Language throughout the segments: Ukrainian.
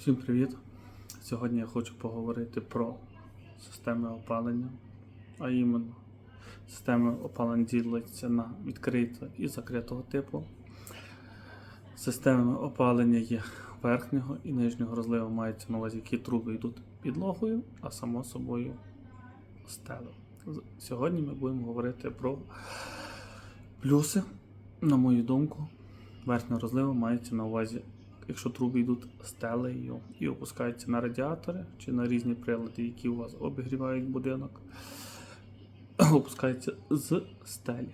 Всім привіт! Сьогодні я хочу поговорити про системи опалення, а іменно системи опалення діляться на відкритого і закритого типу. Системи опалення є верхнього і нижнього розливу мається на увазі, які труби йдуть підлогою, а само собою стелею. Сьогодні ми будемо говорити про плюси, на мою думку, верхнього розливу мається на увазі якщо труби йдуть стелею і опускаються на радіатори чи на різні прилади, які у вас обігрівають будинок, опускаються з стелі.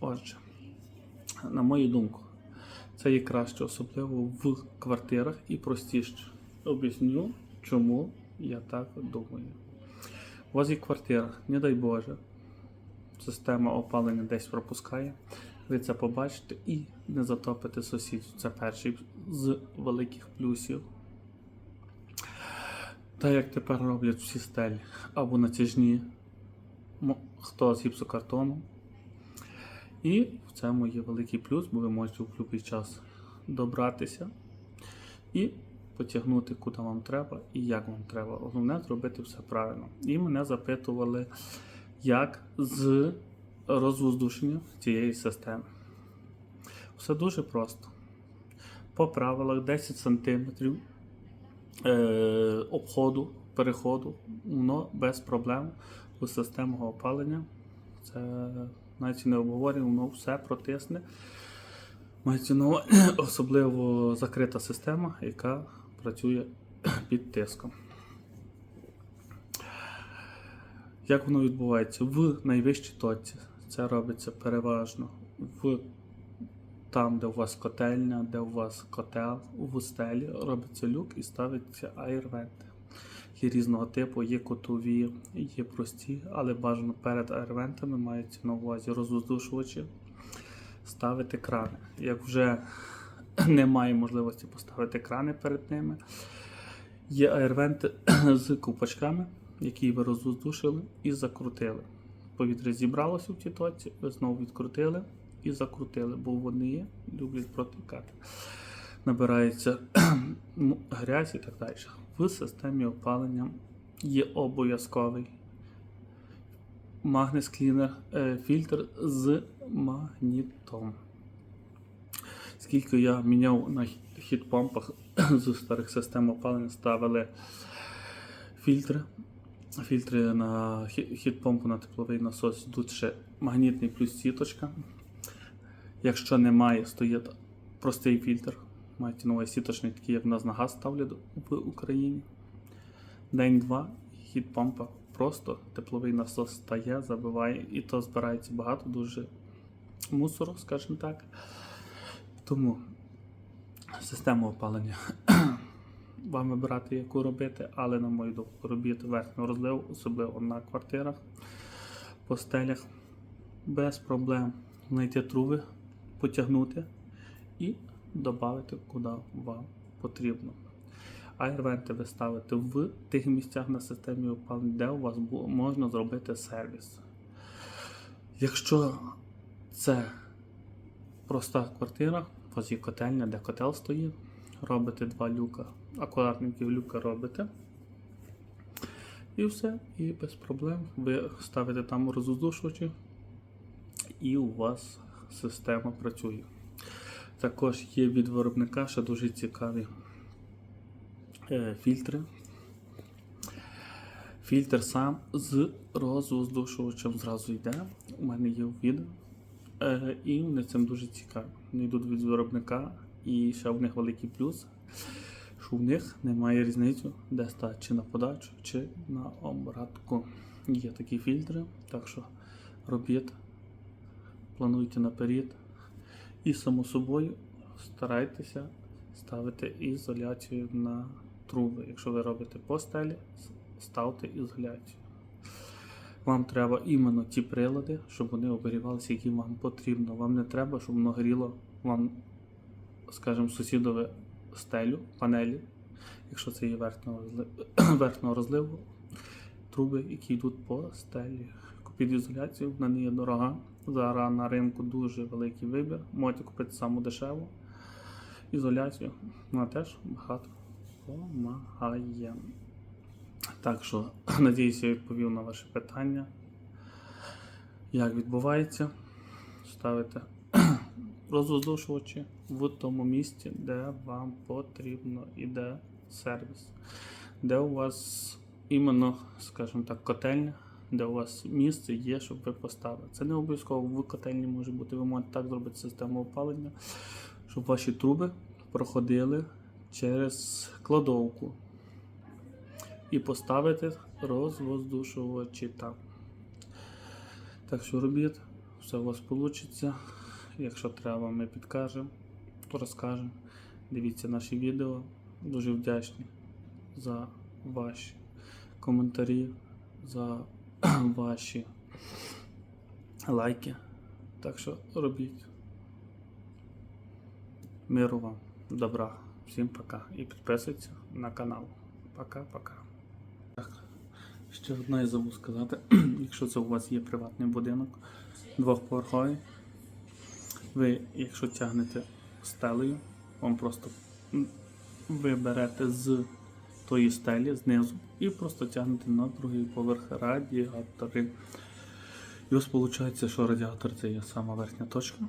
Отже, на мою думку, це є краще, особливо в квартирах і простіше. Об'ясню, чому я так думаю. У вас є квартира, не дай Боже, система опалення десь пропускає. Ви це побачите і не затопите сусідів. Це перший з великих плюсів. Та як тепер роблять всі стелі або натяжні, хто з гіпсокартону. І в цьому є великий плюс, бо ви можете в будь-який час добратися і потягнути куди вам треба і як вам треба. Головне зробити все правильно. І мене запитували, як з розвоздушенням цієї системи. Все дуже просто. По правилах 10 см е, обходу, переходу, воно без проблем у систему опалення. Це навіть не обговорення, воно все протисне. Мається увазі особливо закрита система, яка працює під тиском. Як воно відбувається? В найвищій точці це робиться переважно в там, де у вас котельня, де у вас котел, у стелі робиться люк і ставиться аервенти. Є різного типу, є котові, є прості, але бажано перед аервентами мається на увазі розвоздушувачі ставити крани. Як вже немає можливості поставити крани перед ними, є аервенти з купочками, які ви розвоздушили і закрутили. Повітря зібралося в тій точці, знову відкрутили і закрутили, бо вони люблять протікати. Набирається грязь і так далі. В системі опалення є обов'язковий магнес клінер е, фільтр з магнітом. Скільки я міняв на хіт-помпах з старих систем опалення, ставили фільтри. Фільтри на хі- хіт-помпу на тепловий насос йдуть ще магнітний плюс сіточка. Якщо немає, стоїть простий фільтр. Мається на увазі сіточний, такий, як в нас на газ ставлять в Україні. День-два, хіт-помпа просто тепловий насос стає, забиває, і то збирається багато дуже мусору, скажімо так. Тому систему опалення вам вибирати, яку робити, але на мою думку, робіть верхню розливу, особливо на квартирах, по стелях, без проблем знайти труби, потягнути і додати куди вам потрібно. Айрвенти ви ставите в тих місцях на системі опалення, де у вас можна зробити сервіс. Якщо це проста квартира, у вас є котельня, де котел стоїть, робите два люка, акуратненькі люка робите. І все, і без проблем. Ви ставите там розвоздушувачі, і у вас система працює. Також є від виробника ще дуже цікаві е, фільтри. Фільтр сам з розвоздушувачем зразу йде. У мене є відео. Е, і вони цим дуже цікаві. Вони йдуть від виробника, і ще в них великий плюс, що в них немає різниці, де стати чи на подачу, чи на обратку. Є такі фільтри, так що робіть, плануйте наперед. І само собою старайтеся ставити ізоляцію на труби. Якщо ви робите по стелі, ставте ізоляцію. Вам треба іменно ті прилади, щоб вони обігрівалися, які вам потрібно. Вам не треба, щоб воно горіло вам, скажімо, сусідове стелю, панелі, якщо це є верхнього розли- верхнього розливу, труби, які йдуть по стелі. Купіть ізоляцію, вона не є дорога. Зараз на ринку дуже великий вибір. Можете купити саму дешеву ізоляцію, вона теж багато допомагає. Так що, надіюся, я відповів на ваше питання. Як відбувається? Ставите розвоздушувачі в тому місці, де вам потрібно, іде сервіс. Де у вас іменно, скажімо так, котельня, де у вас місце є, щоб ви поставили. Це не обов'язково в котельні може бути. Ви можете так зробити систему опалення, щоб ваші труби проходили через кладовку і поставити розвоздушувачі там. Так що робіть, все у вас вийде. Якщо треба, ми підкажемо, розкажемо. Дивіться наші відео. Дуже вдячні за ваші коментарі, за ваші лайки. Так що робіть. Миру вам, добра. Всім пока. І підписуйтесь на канал. Пока-пока. Так, ще одне я забув сказати. Якщо це у вас є приватний будинок, двохповерховий, ви, якщо тягнете стелею, вам просто ви берете з тої стелі знизу і просто тягнете на другий поверх радіатори. І ось виходить, що радіатор це є сама верхня точка.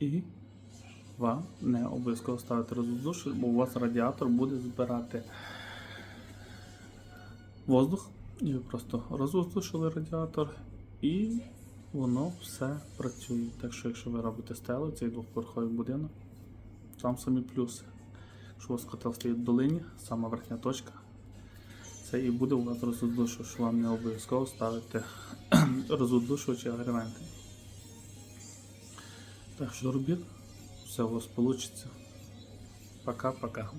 І вам не обов'язково ставити роздуш, бо у вас радіатор буде збирати воздух. І ви просто розвоздушили радіатор, і воно все працює. Так що, якщо ви робите стелу, цей двохповерховий будинок, там самі плюси. Якщо у вас котел стоїть в долині, сама верхня точка, це і буде у вас розвоздушувач, що вам не обов'язково ставити розвоздушувачі агревенти. Так що робіть, все у вас вийде. Пока-пока.